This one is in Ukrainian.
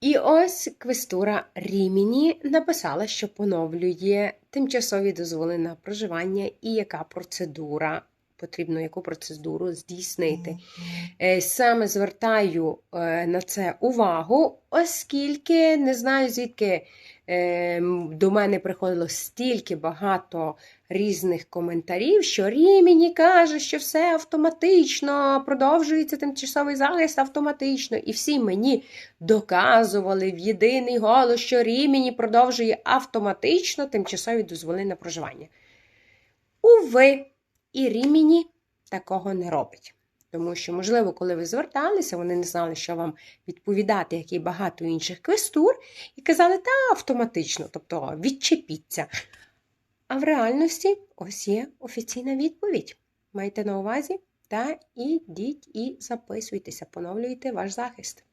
І ось квестура Ріміні написала, що поновлює тимчасові дозволи на проживання і яка процедура потрібно, яку процедуру здійснити. Е, Саме звертаю е, на це увагу, оскільки не знаю, звідки е, до мене приходило стільки багато різних коментарів, що Ріміні каже, що все автоматично, продовжується тимчасовий захист автоматично, і всі мені доказували в єдиний голос, що Ріміні продовжує автоматично тимчасові дозволи на проживання. Уви, і Ріміні такого не робить. Тому що, можливо, коли ви зверталися, вони не знали, що вам відповідати, як і багато інших квестур, і казали, та автоматично, тобто відчепіться. А в реальності ось є офіційна відповідь. Майте на увазі та ідіть і записуйтеся, поновлюйте ваш захист.